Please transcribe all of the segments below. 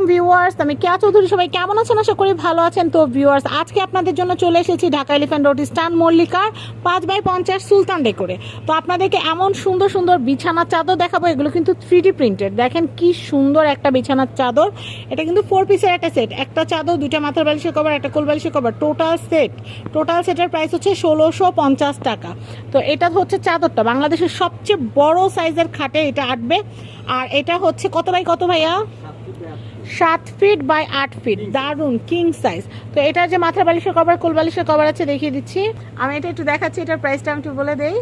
আলাইকুম ভিউয়ার্স, আমি কেয়া চৌধুরী সবাই কেমন আছেন? আশা করি ভালো আছেন। তো ভিউয়ার্স, আজকে আপনাদের জন্য চলে এসেছি ঢাকা এলিফ্যান্ট রোড স্টান মল্লিকার পাঁচ বাই পঞ্চাশ সুলতান ডেকোরে তো আপনাদেরকে এমন সুন্দর সুন্দর বিছানার চাদর দেখাবো। এগুলো কিন্তু থ্রি প্রিন্টেড দেখেন কি সুন্দর একটা বিছানার চাদর। এটা কিন্তু ফোর পিসের একটা সেট একটা চাদর, দুইটা মাথার বালিশের কভার একটা কোল বালিশের কভার টোটাল সেট টোটাল সেটের প্রাইস হচ্ছে ষোলোশো পঞ্চাশ টাকা। তো এটা হচ্ছে চাদরটা। বাংলাদেশের সবচেয়ে বড় সাইজের খাটে এটা আটবে। আর এটা হচ্ছে কত বাই কত ভাইয়া? সাত ফিট বাই আট ফিট দারুণ কিং সাইজ তো এটা যে মাথার বালিশের কভার কোল বালিশের কভার আছে দেখিয়ে দিচ্ছি। আমি এটা একটু দেখাচ্ছি এটার প্রাইসটা আমি একটু বলে দেই।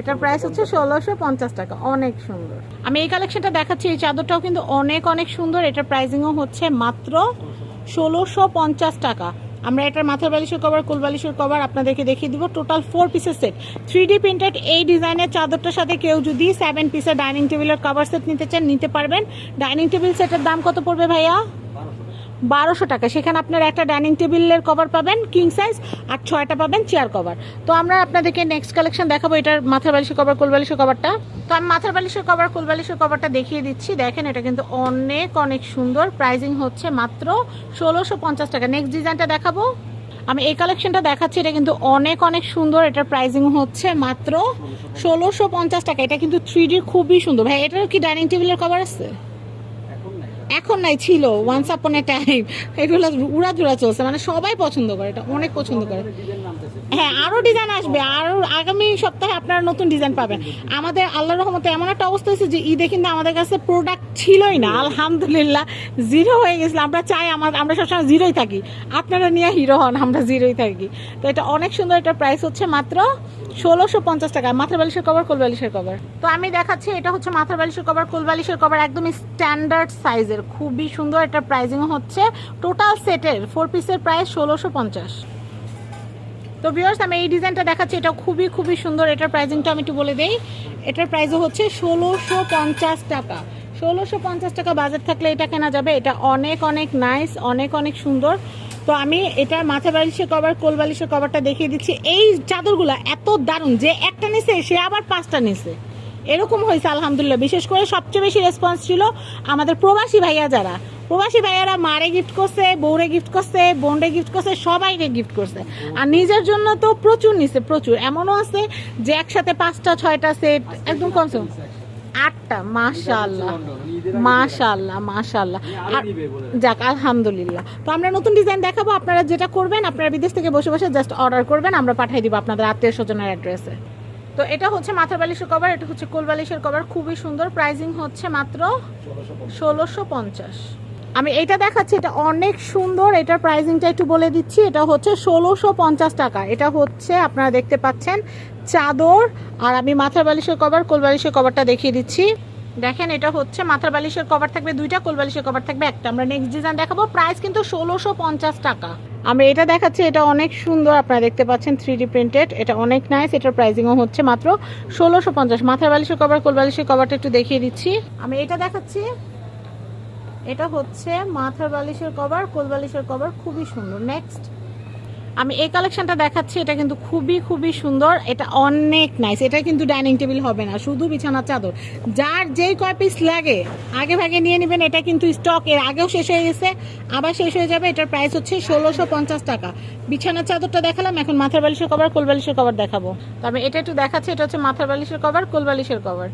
এটার প্রাইস হচ্ছে ষোলোশো পঞ্চাশ টাকা অনেক সুন্দর। আমি এই কালেকশনটা দেখাচ্ছি এই চাদরটাও কিন্তু অনেক অনেক সুন্দর। এটার প্রাইসিংও হচ্ছে মাত্র ষোলোশো পঞ্চাশ টাকা। আমরা এটার মাথার বালিশের কভার কোল বালিশের কভার আপনাদেরকে দেখিয়ে দিব। টোটাল ফোর পিসের সেট থ্রি ডি প্রিন্টেড এই ডিজাইনের চাদরটার সাথে কেউ যদি সেভেন পিসের ডাইনিং টেবিলের কভার সেট নিতে চান, নিতে পারবেন। ডাইনিং টেবিল সেটের দাম কত পড়বে ভাইয়া? বারোশো টাকা। সেখানে আপনার একটা ডাইনিং টেবিলের কভার পাবেন কিং সাইজ আর ছয়টা পাবেন চেয়ার কভার তো আমরা আপনাদেরকে নেক্সট কালেকশন দেখাবো, এটার মাথার বালিশের কভার কোল বালিশের কভারটা তো আমি মাথার বালিশের কভার কোল বালিশের কভারটা দেখিয়ে দিচ্ছি। দেখেন, এটা কিন্তু অনেক অনেক সুন্দর। প্রাইজিং হচ্ছে মাত্র ষোলোশো পঞ্চাশ টাকা। নেক্সট ডিজাইনটা দেখাবো। আমি এই কালেকশনটা দেখাচ্ছি, এটা কিন্তু অনেক অনেক সুন্দর। এটার প্রাইজিং হচ্ছে মাত্র ষোলোশো পঞ্চাশ টাকা। এটা কিন্তু থ্রি খুবই সুন্দর। ভাই, এটারও কি ডাইনিং টেবিলের কভার আছে? এখন নাই, ছিল ওয়ান্স আপন এ টাইম এগুলো উড়াধুরা চলছে মানে সবাই পছন্দ করে, এটা অনেক পছন্দ করে। হ্যাঁ আরও ডিজাইন আসবে। আরও আগামী সপ্তাহে আপনারা নতুন ডিজাইন পাবেন। আমাদের আল্লাহর রহমতে এমন একটা অবস্থা হয়েছে যে ঈদে কিন্তু আমাদের কাছে প্রোডাক্ট ছিলই না। আলহামদুলিল্লাহ জিরো হয়ে গেছিল। আমরা চাই আমার, আমরা সবসময় জিরোই থাকি। আপনারা নিয়ে হিরো হন, আমরা জিরোই থাকি। তো এটা অনেক সুন্দর এটা প্রাইস হচ্ছে মাত্র ষোলোশো পঞ্চাশ টাকা। মাথার বালিশের কভার কোল বালিশের কভার তো আমি দেখাচ্ছি, এটা হচ্ছে মাথার বালিশের কভার কোল বালিশের কভার একদম স্ট্যান্ডার্ড সাইজের খুবই সুন্দর এটা প্রাইজিং হচ্ছে। টোটাল সেটের ফোর পিসের প্রাইস ষোলোশো পঞ্চাশ। তো ভিউয়ার্স আমি এই ডিজাইনটা দেখাচ্ছি। এটা খুবই খুবই সুন্দর। এটার প্রাইজিংটা আমি একটু বলে দেই। এটার প্রাইসও হচ্ছে ষোলোশো পঞ্চাশ টাকা। ষোলোশো পঞ্চাশ টাকা বাজেট থাকলে এটা কেনা যাবে। এটা অনেক অনেক নাইস অনেক অনেক সুন্দর। তো আমি এটার মাথা বালিশের কভার কোল বালিশের কভারটা দেখিয়ে দিচ্ছি। এই চাদরগুলো এত দারুণ যে একটা নিছে, সে আবার পাঁচটা নিছে। এরকম হয়েছে, আলহামদুলিল্লাহ। বিশেষ করে সবচেয়ে বেশি রেসপন্স ছিল আমাদের প্রবাসী ভাইয়া যারা। প্রবাসী ভাইয়ারা মারে গিফট করছে, বউরে গিফট করছে, বোনরে গিফট করছে, সবাইকে গিফট করছে। আর নিজের জন্য তো প্রচুর নিছে, প্রচুর। এমনও আছে যে একসাথে পাঁচটা, ছয়টা সেট একদম কমসে কম আটটা মাশাল্লাহ মাশাল্লাহ মাশাল্লাহ যাক, আলহামদুলিল্লাহ। তো আমরা নতুন ডিজাইন দেখাবো। আপনারা যেটা করবেন, আপনারা বিদেশ থেকে বসে বসে জাস্ট অর্ডার করবেন। আমরা পাঠিয়ে দিব আপনাদের আত্মীয় স্বজনের অ্যাড্রেসে তো এটা হচ্ছে মাথার বালিশের কভার এটা হচ্ছে কোল বালিশের কভার খুবই সুন্দর। প্রাইজিং হচ্ছে মাত্র ষোলোশো পঞ্চাশ। আমি এটা দেখাচ্ছি, এটা অনেক সুন্দর। এটার প্রাইজিংটা একটু বলে দিচ্ছি। এটা হচ্ছে ষোলোশো পঞ্চাশ টাকা। এটা হচ্ছে আপনারা দেখতে পাচ্ছেন চাদর। আর আমি মাথার বালিশের কভার কোল বালিশের কভারটা দেখিয়ে দিচ্ছি। দেখেন, এটা হচ্ছে মাথার বালিশের কভার থাকবে দুইটা, কোল বালিশের কভার থাকবে একটা। আমরা নেক্সট ডিজাইন দেখাবো। প্রাইস কিন্তু ষোলোশো পঞ্চাশ টাকা। আমি এটা দেখাচ্ছি, এটা অনেক সুন্দর। আপনারা দেখতে পাচ্ছেন থ্রি ডি প্রিন্টেড এটা অনেক নাইস এটার প্রাইসিংও হচ্ছে মাত্র ষোলোশো পঞ্চাশ। মাথার বালিশের কভার কোল বালিশের কভারটা একটু দেখিয়ে দিচ্ছি। আমি এটা দেখাচ্ছি। এটা হচ্ছে মাথার বালিশের কভার কোল বালিশের কভার খুবই সুন্দর। নেক্সট আমি এই কালেকশনটা দেখাচ্ছি, এটা কিন্তু খুবই খুবই সুন্দর। এটা অনেক নাইস এটা কিন্তু ডাইনিং টেবিল হবে না, শুধু বিছানার চাদর। যার যেই কয় পিস লাগে, আগে ভাগে নিয়ে নেবেন, এটা কিন্তু স্টক এর আগেও শেষ হয়ে গেছে, আবার শেষ হয়ে যাবে। এটার প্রাইস হচ্ছে ষোলোশো পঞ্চাশ টাকা। বিছানার চাদরটা দেখালাম, এখন মাথার বালিশের কভার কোল বালিশের কভার দেখাবো। তবে এটা একটু দেখাচ্ছি, এটা হচ্ছে মাথার বালিশের কভার কোল বালিশের কভার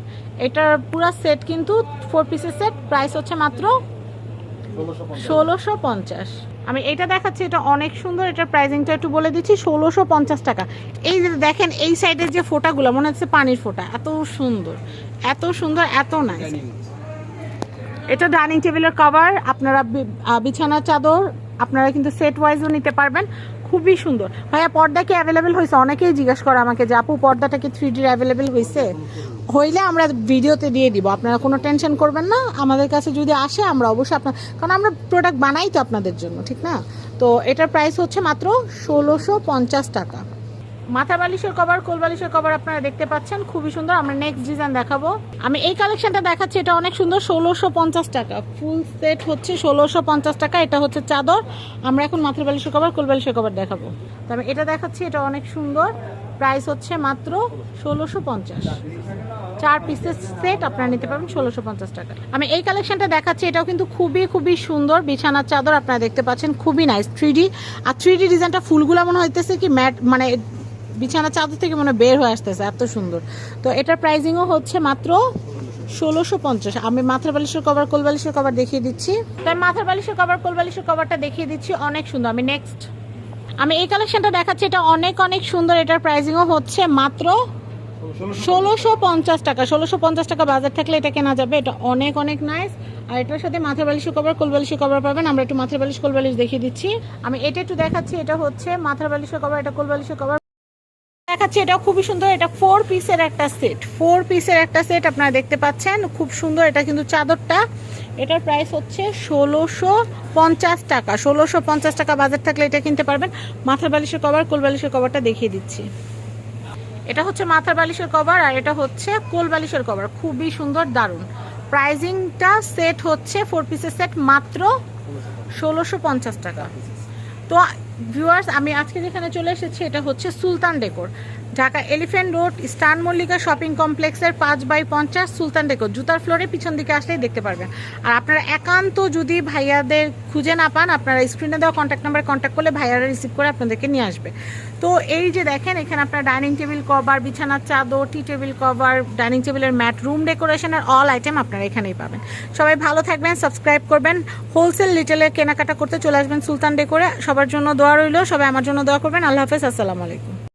এটার পুরো সেট কিন্তু ফোর পিসের সেট প্রাইস হচ্ছে মাত্র ষোলোশো পঞ্চাশ। আমি এটা দেখাচ্ছি এটা অনেক সুন্দর এটার প্রাইসিংটা একটু বলে দিচ্ছি ষোলোশো পঞ্চাশ টাকা। এই যে দেখেন এই সাইডের যে ফোটাগুলো মনে হচ্ছে পানির ফোঁটা এত সুন্দর এত সুন্দর এত নাইস এটা ডাইনিং টেবিলের কভার আপনারা বিছানার চাদর আপনারা কিন্তু সেট ওয়াইজও নিতে পারবেন খুবই সুন্দর। ভাইয়া পর্দা কি অ্যাভেলেবেল হয়েছে? অনেকেই জিজ্ঞেস করে আমাকে যে আপু পর্দাটা কি থ্রি ডির অ্যাভেলেবেল হয়েছে? হইলে আমরা ভিডিওতে দিয়ে দিব। আপনারা কোনো টেনশন করবেন না। আমাদের কাছে যদি আসে, আমরা অবশ্যই আপনার কারণ আমরা প্রোডাক্ট বানাই তো আপনাদের জন্য, ঠিক না? তো এটার প্রাইস হচ্ছে মাত্র ষোলোশো পঞ্চাশ টাকা। মাথা বালিশের কভার কোল বালিশের কভার আপনারা দেখতে পাচ্ছেন। খুবই সুন্দর। আমরা নেক্সট ডিজাইন দেখাবো। আমি এই কালেকশনটা দেখাচ্ছি। এটা অনেক সুন্দর। ষোলোশো পঞ্চাশ টাকা। ফুল সেট হচ্ছে ষোলোশো পঞ্চাশ টাকা। এটা হচ্ছে চাদর। আমরা এখন মাথার বালিশের কভার কোল বালিশের কভার দেখাবো। তবে এটা দেখাচ্ছি। এটা অনেক সুন্দর। প্রাইস হচ্ছে মাত্র ষোলোশো পঞ্চাশ। চার পিসের সেট আপনারা নিতে পারবেন ষোলোশো পঞ্চাশ টাকা আমি এই কালেকশনটা দেখাচ্ছি, এটাও কিন্তু খুবই খুবই সুন্দর বিছানার চাদর আপনারা দেখতে পাচ্ছেন, খুবই নাইস থ্রি আর থ্রি ডি ডিজাইনটা ফুলগুলো মনে হইতেছে কি ম্যাট মানে বিছানার চাদর থেকে মনে বের হয়ে আসতেছে, এত সুন্দর। তো এটার প্রাইজিংও হচ্ছে মাত্র ষোলোশো পঞ্চাশ। আমি মাথার বালিশের কভার কোল বালিশের কভার দেখিয়ে দিচ্ছি। তাই মাথার বালিশের কভার কোল বালিশের কভারটা দেখিয়ে দিচ্ছি, অনেক সুন্দর। আমি নেক্সট আমি এই কালেকশনটা দেখাচ্ছি, এটা অনেক অনেক সুন্দর, এটার প্রাইসিংও হচ্ছে মাত্র ষোলোশো পঞ্চাশ টাকা। ষোলোশো পঞ্চাশ টাকা বাজার থাকলে এটা কেনা যাবে, এটা অনেক অনেক নাইস আর এটার সাথে মাথার বালিশ কভার কোল বালিশের কভার পাবেন। আমরা একটু মাথার বালিশ কুলবালিশ দেখিয়ে দিচ্ছি। আমি এটা একটু দেখাচ্ছি, এটা হচ্ছে মাথার বালিশ কভার এটা কোলবালিশ কভার দেখাচ্ছি এটা খুবই সুন্দর, এটা ফোর পিসের একটা সেট ফোর পিসের একটা সেট আপনারা দেখতে পাচ্ছেন, খুব সুন্দর, এটা কিন্তু চাদরটা। এটার প্রাইস হচ্ছে ষোলোশো পঞ্চাশ টাকা। ষোলোশো পঞ্চাশ টাকা বাজার থাকলে এটা কিনতে পারবেন। মাথার বালিশের কভার কোল বালিশের কভারটা দেখিয়ে দিচ্ছি। এটা হচ্ছে মাথার বালিশের কভার আর এটা হচ্ছে কোল বালিশের কভার খুবই সুন্দর, দারুণ। প্রাইজিংটা সেট হচ্ছে ফোর পিসের সেট মাত্র ষোলোশো পঞ্চাশ টাকা। তো ভিউয়ার্স আমি আজকে যেখানে চলে এসেছি, এটা হচ্ছে Sultan decor Dhaka Elephant Road স্টান মল্লিকা শপিং কমপ্লেক্সের পাঁচ বাই পঞ্চাশ সুলতান ডেকোর জুতার ফ্লোরে পিছন দিকে আসলেই দেখতে পারবেন। আর আপনারা একান্ত যদি ভাইয়াদের খুঁজে না পান, আপনারা স্ক্রিনে দেওয়া কন্ট্যাক্ট নাম্বারে কন্ট্যাক্ট করলে ভাইয়ারা রিসিভ করে আপনাদেরকে নিয়ে আসবে। তো এই যে দেখেন, এখানে আপনার ডাইনিং টেবিল কভার বিছানার চাদর টি টেবিল কভার ডাইনিং টেবিলের ম্যাট রুম ডেকোরেশনের অল আইটেম আপনারা এখানেই পাবেন। সবাই ভালো থাকবেন সাবস্ক্রাইব করবেন। হোলসেল রিটেলের কেনাকাটা করতে চলে আসবেন সুলতান ডেকোরে সবার জন্য দোয়া রইল সবাই আমার জন্য দোয়া করবেন। আল্লাহ হাফেজ আসসালামু আলাইকুম।